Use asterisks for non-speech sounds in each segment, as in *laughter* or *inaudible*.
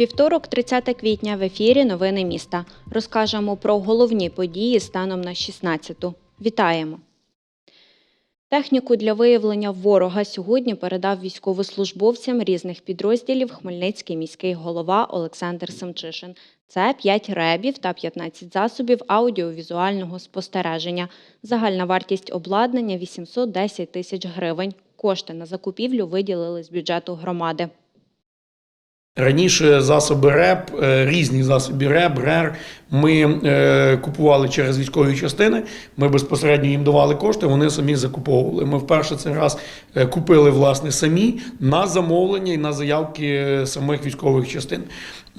Вівторок, 30 квітня, в ефірі Новини міста. Розкажемо про головні події станом на 16-ту. Вітаємо! Техніку для виявлення ворога сьогодні передав військовослужбовцям різних підрозділів Хмельницький міський голова Олександр Семчишин. Це 5 ребів та 15 засобів аудіовізуального спостереження. Загальна вартість обладнання 810 тисяч гривень. Кошти на закупівлю виділили з бюджету громади. Раніше засоби РЕП, е, різні засоби РЕП, РЕР, ми е, купували через військові частини. Ми безпосередньо їм давали кошти, вони самі закуповували. Ми вперше цей раз е, купили власне самі на замовлення і на заявки самих військових частин.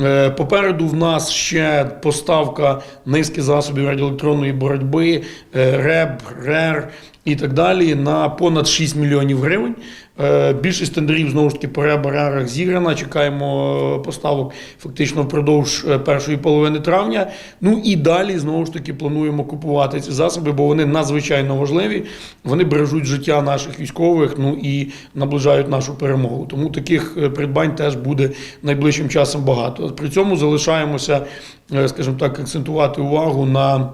Е, Попереду в нас ще поставка низки засобів радіоелектронної боротьби, е, РЕБ, РЕР і так далі на понад 6 мільйонів гривень. Е, Більшість тендерів знову ж таки по ребарах зіграна. Чекаємо е, поставок фактично впродовж е, першої половини травня. Ну і далі знову ж таки плануємо купувати ці засоби, бо вони надзвичайно важливі. Вони бережуть життя наших військових, ну і наближають нашу перемогу. Тому таких придбань теж буде найближчим часом багато. При цьому залишаємося, скажімо так, акцентувати увагу на.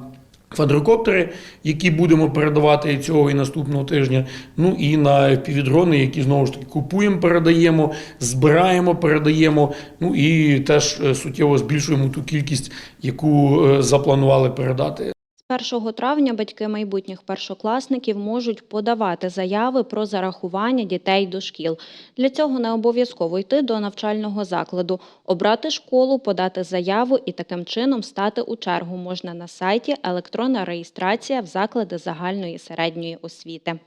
Квадрокоптери, які будемо передавати цього і наступного тижня. Ну і на півдрони, які знову ж таки купуємо, передаємо, збираємо, передаємо. Ну і теж е, суттєво збільшуємо ту кількість, яку е, запланували передати. З 1 травня батьки майбутніх першокласників можуть подавати заяви про зарахування дітей до шкіл. Для цього не обов'язково йти до навчального закладу, обрати школу, подати заяву і таким чином стати у чергу можна на сайті електронна реєстрація в заклади загальної середньої освіти.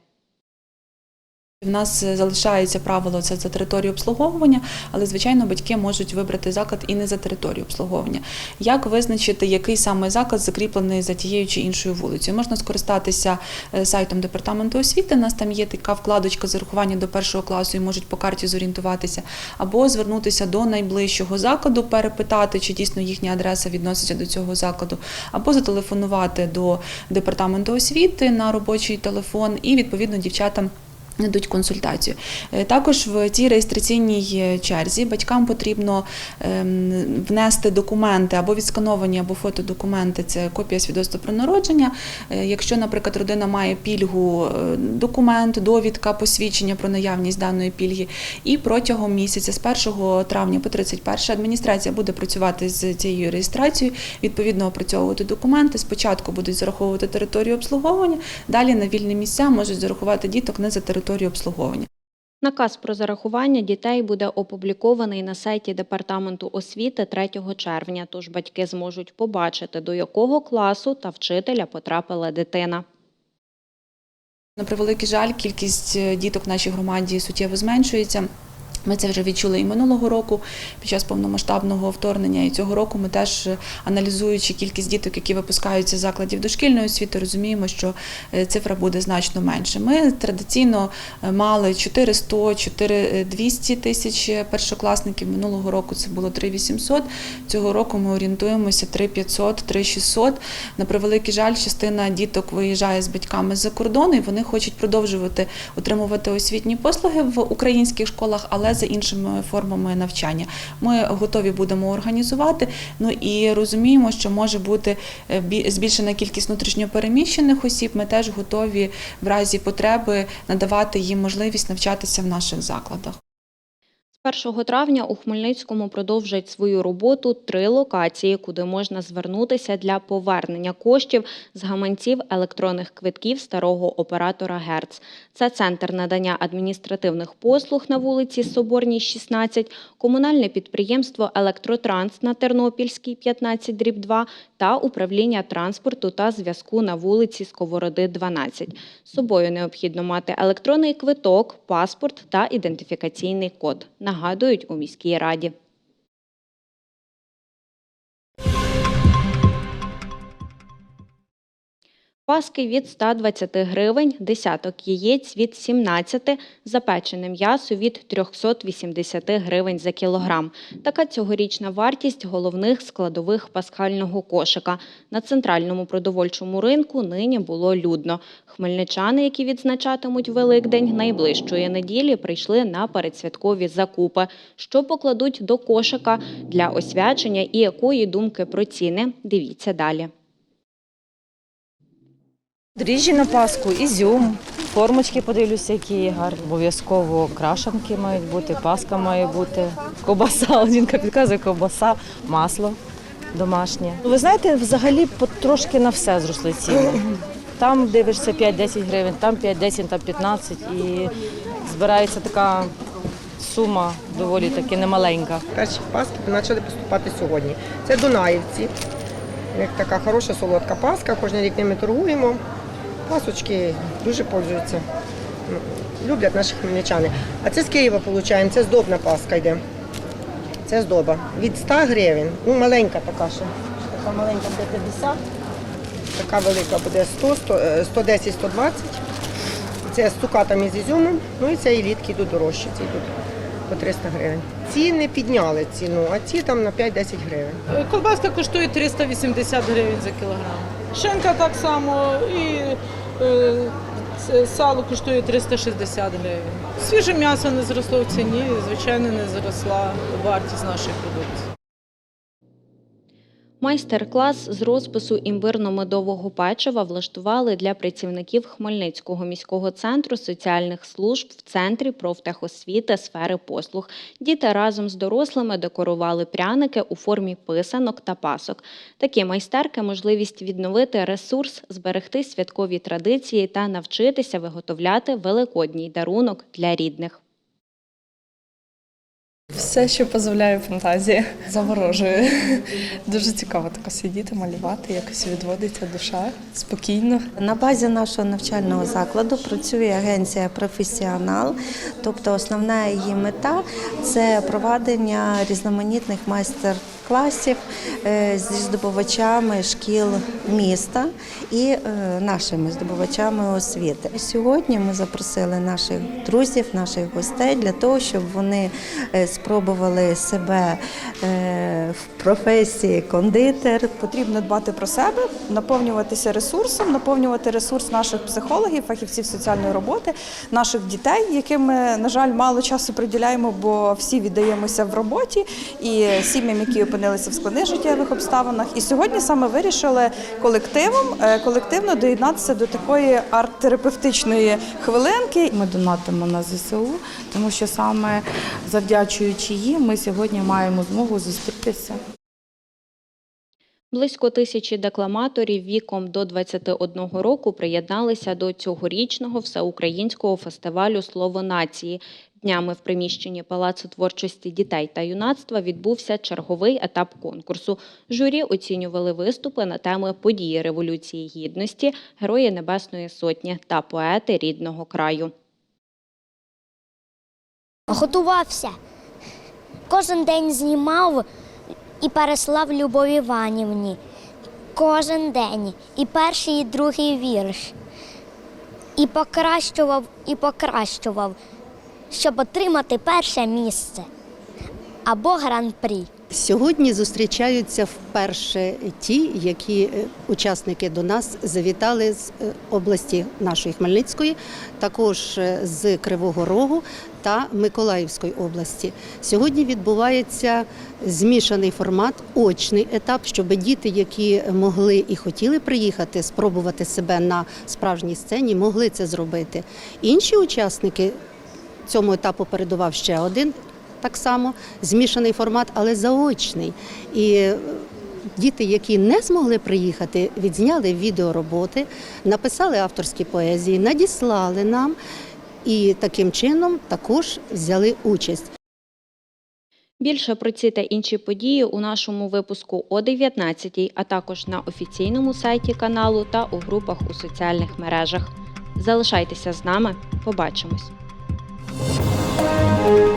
В нас е, залишається правило це за територію обслуговування, але звичайно батьки можуть вибрати заклад і не за територію обслуговування. Як визначити, який саме заклад закріплений за тією чи іншою вулицею? Можна скористатися е, сайтом департаменту освіти. У нас там є така вкладочка зарахування до першого класу і можуть по карті зорієнтуватися, або звернутися до найближчого закладу, перепитати, чи дійсно їхня адреса відноситься до цього закладу, або зателефонувати до департаменту освіти на робочий телефон, і відповідно дівчатам. Надуть консультацію. Е, Також в цій реєстраційній е, черзі батькам потрібно ем, внести документи або відскановані, або фотодокументи. Це копія свідоцтва про народження. Е, Якщо, наприклад, родина має пільгу, документ, довідка, посвідчення про наявність даної пільги. І протягом місяця з 1 травня по 31 адміністрація буде працювати з цією реєстрацією, відповідно опрацьовувати документи. Спочатку будуть зараховувати територію обслуговування, далі на вільні місця можуть зарахувати діток не за територію обслуговування. Наказ про зарахування дітей буде опублікований на сайті Департаменту освіти 3 червня, тож батьки зможуть побачити, до якого класу та вчителя потрапила дитина. На превеликий жаль, кількість е, діток в нашій громаді суттєво зменшується. Ми це вже відчули і минулого року під час повномасштабного вторгнення. І цього року ми теж е, аналізуючи кількість діток, які випускаються з закладів дошкільної освіти, розуміємо, що е, цифра буде значно менше. Ми традиційно е, мали 400 4200 тисяч першокласників. Минулого року це було 3800. Цього року ми орієнтуємося 3500, 3600. На превеликий жаль, частина діток виїжджає з батьками з-за кордону, і вони хочуть продовжувати отримувати освітні послуги в українських школах, але за іншими формами навчання. Ми готові будемо організувати. Ну і розуміємо, що може бути е, збільшена кількість внутрішньопереміщених осіб. Ми теж готові в разі потреби надавати їм можливість навчатися в наших закладах. З 1 травня у Хмельницькому продовжать свою роботу три локації, куди можна звернутися для повернення коштів з гаманців електронних квитків старого оператора ГЕРЦ. Це центр надання адміністративних послуг на вулиці Соборній, 16, комунальне підприємство Електротранс на Тернопільській, 15 дріб 2 та управління транспорту та зв'язку на вулиці Сковороди, 12. З собою необхідно мати електронний квиток, паспорт та ідентифікаційний код. Нагадують у міській раді. Паски від 120 гривень, десяток яєць від 17, запечене м'ясо від 380 гривень за кілограм. Така цьогорічна вартість головних складових пасхального кошика. На центральному продовольчому ринку нині було людно. Хмельничани, які відзначатимуть Великдень, найближчої неділі прийшли на передсвяткові закупи. Що покладуть до кошика для освячення і якої думки про ціни? Дивіться далі. Дріжджі на Пасху, ізюм, формочки подивлюся, які є гарні. Обов'язково крашанки мають бути, паска має бути, ковбаса, *laughs* жінка підказує, ковбаса, масло домашнє. Ну, Ви знаєте, взагалі трошки на все зросли ціни. Там дивишся 5-10 гривень, там 5-10, там 15 і збирається така сума доволі таки немаленька. Перші паски почали поступати сьогодні. Це Дунаївці. Них така хороша солодка паска, кожен рік ними торгуємо. Пасочки дуже пользуються. Люблять наші хмельничани. А це з Києва отримуємо, це здобна паска йде. Це здоба. Від 100 гривень. Ну, маленька така ще. Така маленька буде 50, така велика буде 100, 100, е, 110, 120. Це з цукатами з ізюмом, ну і це елітки йдуть дорожчі, ці йдуть по 300 гривень. Ці не підняли ціну, а ці там на 5-10 гривень. Е, Колбаска коштує 380 гривень за кілограм. Шинка так само і е, сало коштує 360 гривень. Свіже м'ясо не зросло в ціні, звичайно, не зросла вартість нашої продукції. Майстер-клас з розпису імбирно-медового печива влаштували для працівників Хмельницького міського центру соціальних служб в центрі профтехосвіти сфери послуг. Діти разом з дорослими декорували пряники у формі писанок та пасок. Такі майстерки можливість відновити ресурс, зберегти святкові традиції та навчитися виготовляти великодній дарунок для рідних. Все, що дозволяє фантазія, заворожує. Дуже цікаво тако сидіти, малювати, якось відводиться душа спокійно. На базі нашого навчального закладу працює агенція Професіонал, тобто основна її мета це проведення різноманітних майстер-класів е, зі здобувачами шкіл міста і е, нашими здобувачами освіти. Сьогодні ми запросили наших друзів, наших гостей для того, щоб вони е, спробували себе в професії кондитер, Потрібно дбати про себе, наповнюватися ресурсом, наповнювати ресурс наших психологів, фахівців соціальної роботи, наших дітей, яким ми, на жаль, мало часу приділяємо, бо всі віддаємося в роботі і сім'ям, які опинилися в складних життєвих обставинах. І сьогодні саме вирішили колективом е, колективно доєднатися до такої арт-терапевтичної хвилинки. Ми донатимо на ЗСУ, тому що саме завдячуючи їм, ми сьогодні маємо змогу зустрітися. Близько тисячі декламаторів віком до 21 року приєдналися до цьогорічного всеукраїнського фестивалю Слово нації. Днями в приміщенні Палацу творчості дітей та юнацтва відбувся черговий етап конкурсу. Журі оцінювали виступи на теми події Революції Гідності, Герої Небесної Сотні та поети рідного краю. Готувався. Кожен день знімав і переслав Любові Іванівні. Кожен день. І перший, і другий вірш. І покращував, і покращував, щоб отримати перше місце або гран-прі. Сьогодні зустрічаються вперше ті, які е, учасники до нас завітали з е, області нашої Хмельницької, також е, з Кривого Рогу та Миколаївської області. Сьогодні відбувається змішаний формат, очний етап, щоб діти, які могли і хотіли приїхати, спробувати себе на справжній сцені, могли це зробити. Інші учасники цьому етапу передував ще один так само змішаний формат, але заочний. І е, діти, які не змогли приїхати, відзняли відеороботи, написали авторські поезії, надіслали нам і таким чином також взяли участь. Більше про ці та інші події у нашому випуску о 19 а також на офіційному сайті каналу та у групах у соціальних мережах. Залишайтеся з нами, побачимось. thank you